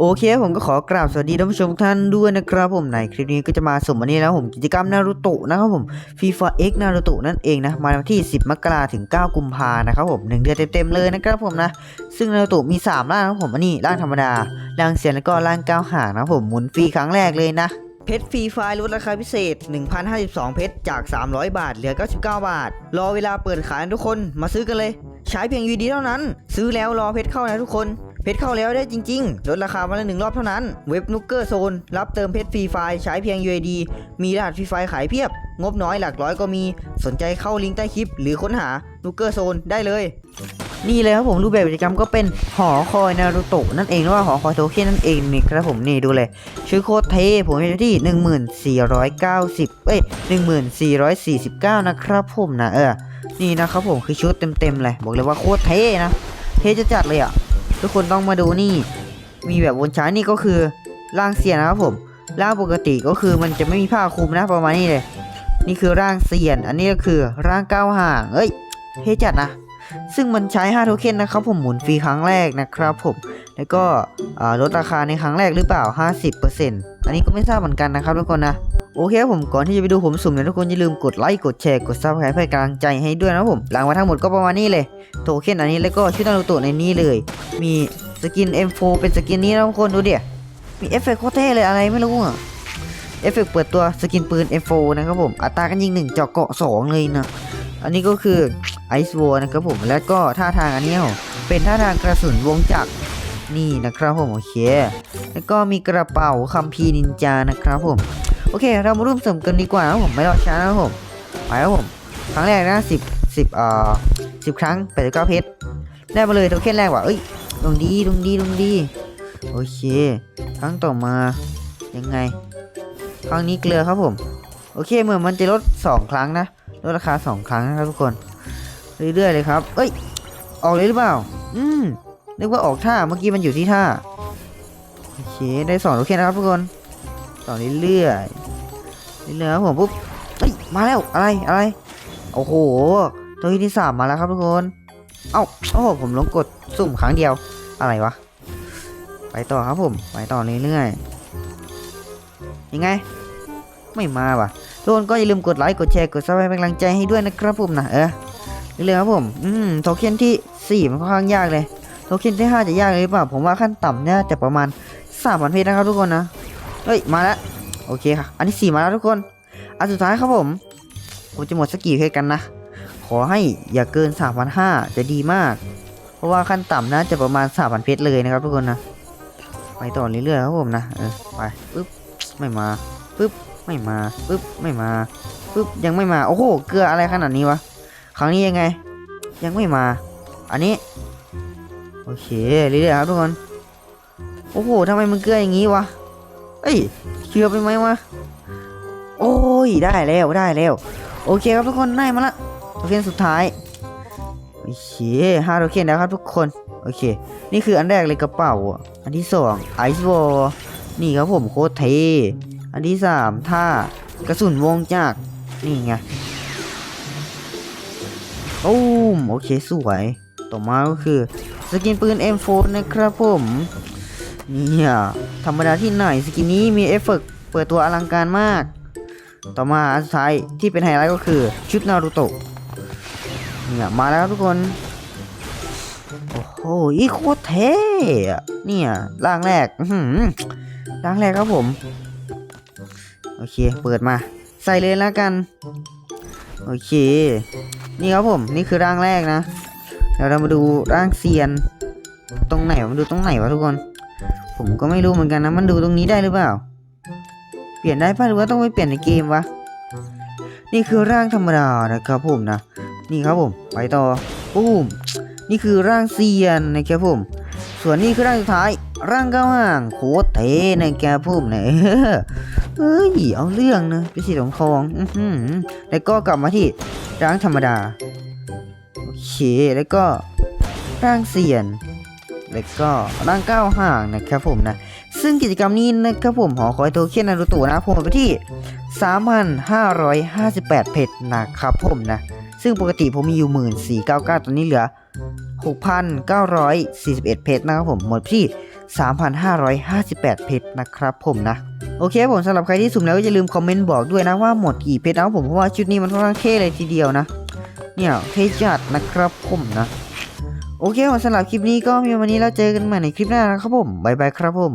โอเคผมก็ขอกราบสวัสดีท่านผู้ชมท่านด้วยนะครับผมในคลิปนี้ก็จะมาสุ่มวันนี้แล้วผมกิจกรรมนารูโตะนะครับผม FIFA X นารูโตะนั่นเองนะมาวันที่ 10 มกราถึง 9 กุมภานะครับผมหนึ่งเดือนเต็มๆเลยนะครับผมนะซึ่งนารูโตะมี 3 ร่างนะครับผมอันนี้ร่างธรรมดาร่างเซียนแล้วก็ร่างก้าวหางนะครับผมหมุนฟรีครั้งแรกเลยนะเพชรฟรีไฟล์ลดราคาพิเศษ 1,052 เพชรจาก 300 บาท เหลือ 99 บาท รอเวลาเปิดขายทุกคนมาซื้อกันเลย ใช้เพียง UD เท่านั้น ซื้อแล้วรอเพชรเข้านะทุกคน เพชรเข้าแล้วได้จริง ๆ ลดราคาวันละหนึ่งรอบเท่านั้น เว็บนุกเกอร์โซนรับเติมเพชรฟรีไฟล์ใช้เพียง UID มีรหัสฟรีไฟล์ขายเพียบ งบน้อยหลักร้อยก็มี สนใจเข้าลิงก์ใต้คลิป หรือค้นหานุกเกอร์โซนได้เลย นี่เลยครับผมรูปแบบกิจกรรมก็เป็นหอคอยนารูโตะนั่นเองหรือว่าหอคอยโทเค็นนั่นเองนี่ครับผมนี่ดูเลยชื่อโคตรเท่ผมอยู่ที่ 1490 เอ้ย 1449 นะครับผมนะเออนี่นะครับผมคือชุดเต็มๆเลยบอกเลยว่าโคตรเท่นะเท่จะจัดเลยอะ ทุกคนต้องมาดูนี่ มีแบบวนช้ายนี่ก็คือร่างเสียนนะครับผมร่างปกติก็คือมันจะไม่มีผ้าคลุมนะประมาณนี้เลย นี่คือร่างเสียน อันนี้ก็คือร่างก้าวห่างเอ้ยเท่จัดนะซึ่งมันใช้ 5 โทเค็นนะครับผมหมุนฟรีครั้งแรกนะครับผมแล้วก็ลดราคาในครั้งแรกหรือเปล่า 50%อันนี้ก็ไม่ทราบเหมือนกันนะครับทุกคนนะ โอเคผมก่อนที่จะไปดูผมสุ่มเนี่ยทุกคนอย่าลืมกดไลค์กดแชร์กดซับสไครป์เพื่อกำลังใจให้ด้วยนะผมรางวัลทั้งหมดก็ประมาณนี้เลย โทเค็นอันนี้แล้วก็ชุดนารูโตะในนี้เลย มีสกิน M4 เป็นสกินนี้นะทุกคนดูเดี๋ยมีเอฟเฟกต์โคตรเท่เลยอะไรไม่รู้อะเอฟเฟกต์เปิดตัวสกินปืน M4 นะครับผมอัตราการยิง1เจาะเกาะ2เลยนะอันนี้ก็คือไอซ์วอนะครับผมแล้วก็ท่าทางอันนี้เป็นท่าทางกระสุนวงจักรนี่นะครับผมโอเค แล้วก็มีกระเป๋าคัมภีนินจานะครับผม โอเค เรามาร่วมสมกันดีกว่านะครับผมไม่รอช้านะครับผมไปครับผมครั้งแรกนะสิบสิบเอ่อสิบครั้งแปดสิบเก้าเพชรได้มาเลยโทเค็นแรกว่ะเอ้ยดวงดีดวงดีดวงดีโอเค ครั้งต่อมายังไง ครั้งนี้เกลือครับผม โอเคเหมือนมันจะลดสองครั้งนะลดราคาสองครั้งนะครับทุกคน เรื่อยๆเลยครับ เอ้ย ออกเลยหรือเปล่า อืมนึกว่าออกท่าเมื่อกี้มันอยู่ที่ท่า โอเค ได้สองโอเคนะครับทุกคนต่อเรื่อย ๆเรื่อยครับผมปุ๊บเฮ้ยมาแล้วอะไรอะไรโอ้โหตัวที่สามมาแล้วครับทุกคนเอ้าโอ้โหผมลงกดสุ่มครั้งเดียวอะไรวะไปต่อครับผมไปต่อเรื่อยๆยังไง ไม่มาว่ะทุกคนก็อย่าลืมกดไลค์กดแชร์กดซับสไครป์เป็นกำลังใจให้ด้วยนะครับผมนะเออเรื่อยๆครับผมอืมโทเค็นที่สี่มันค่อนข้างยากเลยโทเค็นที่ห้าจะยากเลยหรือเปล่าผมว่าขั้นต่ำเนี่ยจะประมาณสามพันเพชรนะครับทุกคนนะเฮ้ยมาแล้ว โอเคค่ะ อันที่สี่มาแล้วทุกคน อันสุดท้ายครับผมผมจะหมดสกี่เพชรกันนะ ขอให้อย่าเกิน 3,500 จะดีมาก เพราะว่าขั้นต่ำนะจะประมาณ 3,000 เพชรเลยนะครับทุกคนนะ ไปต่อเรื่อยๆครับผมนะ เออ ไปปึ๊บ ไม่มา ปึ๊บ ไม่มา ปึ๊บ ไม่มา ปึ๊บ ยังไม่มา โอ้โห เกลืออะไรขนาดนี้วะ ครั้งนี้ยังไง ยังไม่มา อันนี้ โอเค เรื่อยๆครับทุกคน โอ้โหทำไมมันเกลืออย่างนี้วะ เอ้ย เชื่อไปไหมวะ โอ้ย ได้แล้วได้แล้ว โอเคครับทุกคนได้มาละโทเค็นสุดท้าย โอเคห้าโทเค็นแล้วครับทุกคน โอเค นี่คืออันแรกเลยกระเป๋า อันที่สองไอซ์วอลนี่ครับผมโคตรเท อันที่สามท่ากระสุนวงจากรนี่ไงโอ้มโอเคสวย ต่อมาก็คือ สกินปืน M4 นะครับผม เนี่ยธรรมดาที่ไหนสกินนี้มีเอฟเฟกต์เปิดตัวอลังการมาก ต่อมาอันสุดท้ายที่เป็นไฮไลท์ก็คือชุดนารูโตะเนี่ยมาแล้วทุกคน โอ้โหอีโคตรเท่อะเนี่ยร่างแรกอืร่างแรกครับผม โอเค เปิดมา ใส่เลยแล้วกัน โอเค นี่ครับผม นี่คือร่างแรกนะเดี๋ยวเรามาดูร่างเซียน ตรงไหนมาดูตรงไหนวะทุกคน ผมก็ไม่รู้เหมือนกันนะ มันดูตรงนี้ได้หรือเปล่า เปลี่ยนได้ป่ะหรือว่าต้องไปเปลี่ยนในเกมวะ นี่คือร่างธรรมดานะครับผมนะ นี่ครับผม ไปต่อปุ้ม นี่คือร่างเซียนนะครับผม ส่วนนี้คือร่างสุดท้าย ร่างก้าวห่างโคตรเท่นะครับผมเนี่ยเฮ้ย เอาเรื่องนะเป็นสีทองทองอื้อหือแล้วก็กลับมาที่ร่างธรรมดา โอเค แล้วก็ร่างเซียน แล้วก็ร่างก้าวห่างนะครับผมนะ ซึ่งกิจกรรมนี้นะครับผมหอคอยโทเค็นนารูตุนะผมไปที่ 3,558 เพจนะครับผมนะ ซึ่งปกติผมมีอยู่ 1499 ตอนนี้เหลือ 6,941 เพชรนะครับผมหมดที่ 3,558 เพจนะครับผมนะโอเคผมสำหรับใครที่สุ่มแล้วก็อย่าลืมคอมเมนต์บอกด้วยนะว่าหมดกี่เพชรนะผมเพราะว่าชุดนี้มันค่อนข้างเท่เลยทีเดียวนะ เนี่ยเท่จัดนะครับผมนะ โอเคสำหรับคลิปนี้ก็มีวันนี้แล้วเจอกันใหม่ในคลิปหน้านะครับผมบายบายครับผม